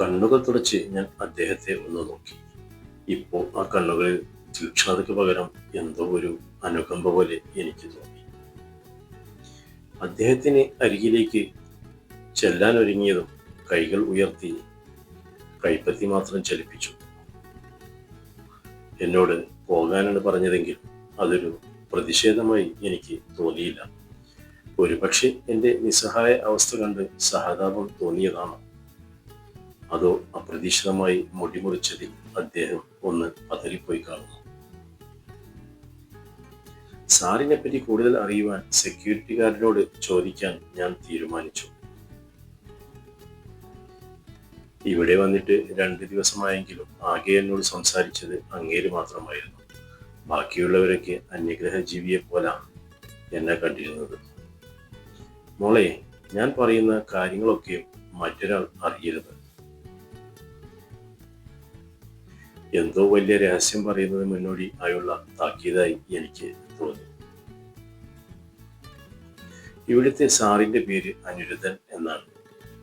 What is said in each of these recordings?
കണ്ണുകൾ തുടച്ച് ഞാൻ അദ്ദേഹത്തെ ഒന്ന് നോക്കി. ഇപ്പോൾ ആ കണ്ണുകളിൽ തീക്ഷണതയ്ക്ക് പകരം എന്തോ ഒരു അനുകമ്പ പോലെ എനിക്ക് തോന്നി. അദ്ദേഹത്തിന് അരികിലേക്ക് ചെല്ലാൻ ഒരുങ്ങിയതും കൈകൾ ഉയർത്തി കൈപ്പത്തി മാത്രം ചലിപ്പിച്ചു. എന്നോട് പോകാനാണ് പറഞ്ഞതെങ്കിൽ അതൊരു പ്രതിഷേധമായി എനിക്ക് തോന്നിയില്ല. ഒരുപക്ഷെ എന്റെ നിസ്സഹായ അവസ്ഥ കണ്ട് സഹതാപം തോന്നിയതാണ്? അതോ അപ്രതീക്ഷിതമായി മുടിമുറിച്ചതിൽ അദ്ദേഹം ഒന്ന് പതറിപ്പോയി കാണുന്നു. സാറിനെ പറ്റി കൂടുതൽ അറിയുവാൻ സെക്യൂരിറ്റി ഗാർഡിനോട് ചോദിക്കാൻ ഞാൻ തീരുമാനിച്ചു. ഇവിടെ വന്നിട്ട് രണ്ട് ദിവസമായെങ്കിലും ആകെ എന്നോട് സംസാരിച്ചത് അങ്ങേര് മാത്രമായിരുന്നു. ബാക്കിയുള്ളവരൊക്കെ അന്യഗ്രഹ ജീവിയെ പോലാണ് എന്നെ കണ്ടിരുന്നത്. മോളെ ഞാൻ പറയുന്ന കാര്യങ്ങളൊക്കെ മറ്റൊരാൾ അറിയരുത്. എന്തോ വലിയ രഹസ്യം പറയുന്നത് മുന്നോടി ആയുള്ള താക്കീതായി എനിക്ക് തോന്നി. ഇവിടുത്തെ സാറിന്റെ പേര് അനിരുദ്ധൻ എന്നാണ്.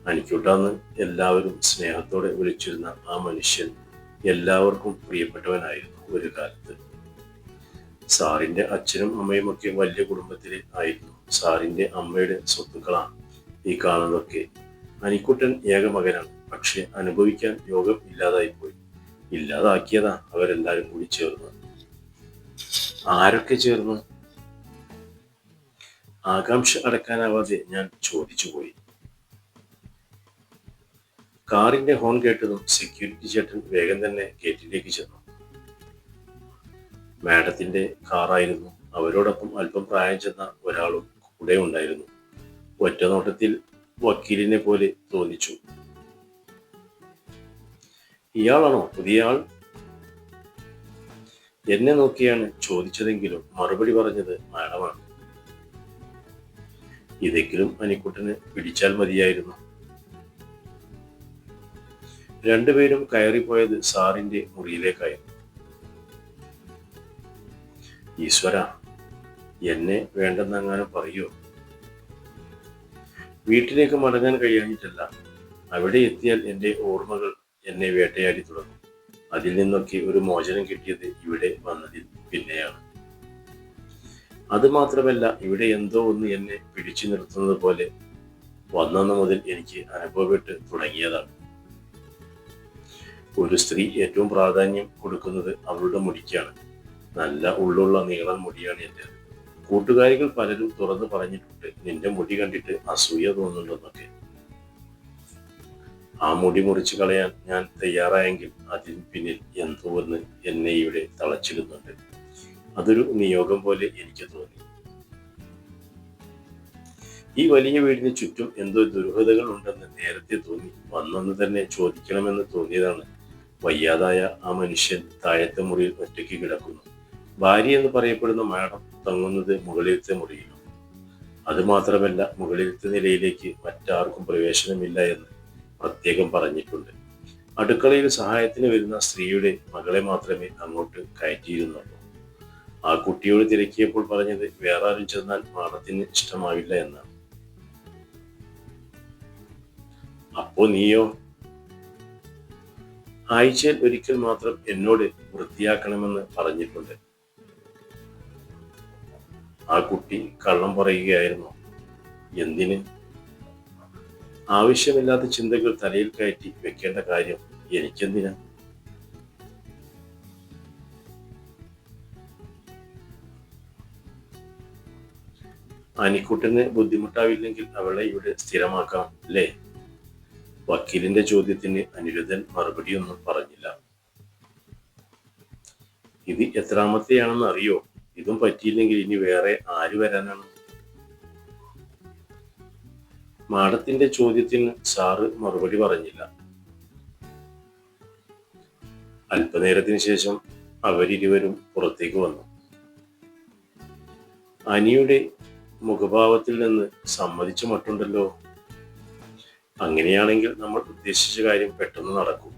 അനിക്കൂട്ടാന്ന് എല്ലാവരും സ്നേഹത്തോടെ വിളിച്ചിരുന്ന ആ മനുഷ്യൻ എല്ലാവർക്കും പ്രിയപ്പെട്ടവനായിരുന്നു ഒരു കാലത്ത്. സാറിന്റെ അച്ഛനും അമ്മയും ഒക്കെ വലിയ കുടുംബത്തിലെ ആയിരുന്നു. സാറിന്റെ അമ്മയുടെ സ്വത്തുക്കളാണ് ഈ കാണുന്നതൊക്കെ. അനിക്കുട്ടൻ ഏക മകനാണ്. പക്ഷെ അനുഭവിക്കാൻ യോഗം ഇല്ലാതായി പോയി ഇല്ലാതാക്കിയതാ അവരെല്ലാരും കൂടി ചേർന്ന്. ആരൊക്കെ ചേർന്ന്? ആകാംക്ഷ അടക്കാനാവാതെ ഞാൻ ചോദിച്ചു പോയി. കാറിന്റെ ഹോൺ കേട്ടതും സെക്യൂരിറ്റി ചേട്ടൻ വേഗം തന്നെ ഗേറ്റിലേക്ക് ചെന്നു. മാഡത്തിന്റെ കാറായിരുന്നു. അവരോടൊപ്പം അല്പം പ്രായം ചെന്ന ഒരാളും കൂടെ ഉണ്ടായിരുന്നു. ഒറ്റനോട്ടത്തിൽ വക്കീലിനെ പോലെ തോന്നിച്ചു. ഇയാളാണോ പുതിയ ആൾ? എന്നെ നോക്കിയാണ് ചോദിച്ചതെങ്കിലും മറുപടി പറഞ്ഞത് മാഡമാണ്. ഇതെങ്കിലും അനിക്കുട്ടന് പിടിച്ചാൽ മതിയായിരുന്നു. രണ്ടുപേരും കയറിപ്പോയത് സാറിന്റെ മുറിയിലേക്കായിരുന്നു. ഈശ്വര എന്നെ വേണ്ടെന്നങ്ങാനും പറയൂ? വീട്ടിലേക്ക് മടങ്ങാൻ കഴിയാഞ്ഞിട്ടല്ല അവിടെ എത്തിയാൽ എന്റെ ഓർമ്മകൾ എന്നെ വേട്ടയാടി തുടങ്ങും. അതിൽ നിന്നൊക്കെ ഒരു മോചനം കിട്ടിയത് ഇവിടെ വന്നതിൽ പിന്നെയാണ്. അതുമാത്രമല്ല ഇവിടെ എന്തോ ഒന്ന് എന്നെ പിടിച്ചു നിർത്തുന്നത് പോലെ വന്നു മുതൽ എനിക്ക് അനുഭവപ്പെട്ട് തുടങ്ങിയതാണ്. ഒരു സ്ത്രീ ഏറ്റവും പ്രാധാന്യം കൊടുക്കുന്നത് അവളുടെ മുടിക്കാണ്. നല്ല ഉള്ളുള്ള നീളൻ മുടിയാണ് എന്റെ. കൂട്ടുകാരികൾ പലരും തുറന്നു പറഞ്ഞിട്ടുണ്ട് നിന്റെ മുടി കണ്ടിട്ട് അസൂയ തോന്നുന്നുണ്ടെന്നൊക്കെ. ആ മുടി മുറിച്ചു കളയാൻ ഞാൻ തയ്യാറായെങ്കിൽ അതിന് പിന്നിൽ എന്തോ ഒന്ന് എന്നെ ഇവിടെ തളച്ചിടുന്നുണ്ട്. അതൊരു നിയോഗം പോലെ എനിക്ക് തോന്നി. ഈ വലിയ വീടിന് ചുറ്റും എന്തോ ദുരൂഹതകൾ ഉണ്ടെന്ന് നേരത്തെ തോന്നി. വന്നെന്ന് തന്നെ ചോദിക്കണമെന്ന് തോന്നിയതാണ്. വയ്യാതായ ആ മനുഷ്യൻ താഴത്തെ മുറിയിൽ ഒറ്റയ്ക്ക് കിടക്കുന്നു. ഭാര്യ എന്ന് പറയപ്പെടുന്ന മാഡം തങ്ങുന്നത് മുകളിലത്തെ മുറിയിലും. അതുമാത്രമല്ല മുകളിലത്തെ നിലയിലേക്ക് മറ്റാർക്കും പ്രവേശനമില്ല എന്ന്. പ്രത്യേകം പറഞ്ഞിട്ടുണ്ട്. അടുക്കളയിൽ സഹായത്തിന് വരുന്ന സ്ത്രീയുടെ മകളെ മാത്രമേ അങ്ങോട്ട് കയറ്റിയിരുന്നുള്ളൂ. ആ കുട്ടിയോട് തിരക്കിയപ്പോൾ പറഞ്ഞത് വേറെ ആരും ചെന്നാൽ മാഡത്തിന് ഇഷ്ടമാവില്ല എന്നാണ്. അപ്പോ നീയോ? ആഴ്ചയിൽ ഒരിക്കൽ മാത്രം എന്നോട് വൃത്തിയാക്കണമെന്ന് പറഞ്ഞിട്ടുണ്ട്. ആ കുട്ടി കള്ളം പറയുകയായിരുന്നു. എന്തിന്? ആവശ്യമില്ലാത്ത ചിന്തകൾ തലയിൽ കയറ്റി വെക്കേണ്ട കാര്യം എനിക്കെന്തിനാ? അനിക്കുട്ടന് ബുദ്ധിമുട്ടാവില്ലെങ്കിൽ അവളെ ഇവിടെ സ്ഥിരമാക്കാം അല്ലേ? വക്കീലിന്റെ ചോദ്യത്തിന് അനിരുദ്ധൻ മറുപടിയൊന്നും പറഞ്ഞില്ല. ഇത് എത്രാമത്തെയാണെന്ന് അറിയോ? ഇതും പറ്റിയില്ലെങ്കിൽ ഇനി വേറെ ആര് വരാനാണ്? മാഡത്തിന്റെ ചോദ്യത്തിന് സാറ് മറുപടി പറഞ്ഞില്ല. അല്പനേരത്തിന് ശേഷം അവരിരുവരും പുറത്തേക്ക് വന്നു. അനിയുടെ മുഖഭാവത്തിൽ നിന്ന് സമ്മതിച്ചു മട്ടുണ്ടല്ലോ. അങ്ങനെയാണെങ്കിൽ നമ്മൾ ഉദ്ദേശിച്ച കാര്യം പെട്ടെന്ന് നടക്കും.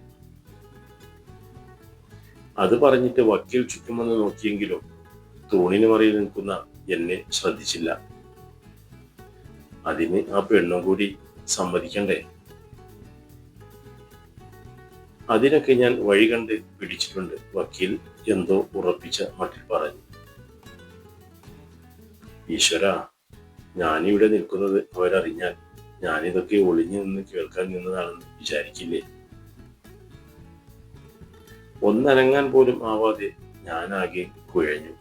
അത് പറഞ്ഞിട്ട് വക്കീൽ ചുറ്റുമെന്ന് നോക്കിയെങ്കിലും തൂണിന് മറിയിൽ നിൽക്കുന്ന എന്നെ ശ്രദ്ധിച്ചില്ല. അതിന് ആ പെണ്ണും കൂടി സമ്മതിക്കണ്ടേ? അതിനൊക്കെ ഞാൻ വഴി കണ്ട് പിടിച്ചിട്ടുണ്ട്. വക്കീൽ എന്തോ ഉറപ്പിച്ച മട്ടിൽ പറഞ്ഞു. ഈശ്വര ഞാനിവിടെ നിൽക്കുന്നത് അവരറിഞ്ഞാൽ ഞാനിതൊക്കെ ഒളിഞ്ഞു നിന്ന് കേൾക്കാൻ നിന്നതാണെന്ന് വിചാരിക്കില്ലേ? ഒന്നനങ്ങാൻ പോലും ആവാതെ ഞാനാകെ കുഴഞ്ഞു.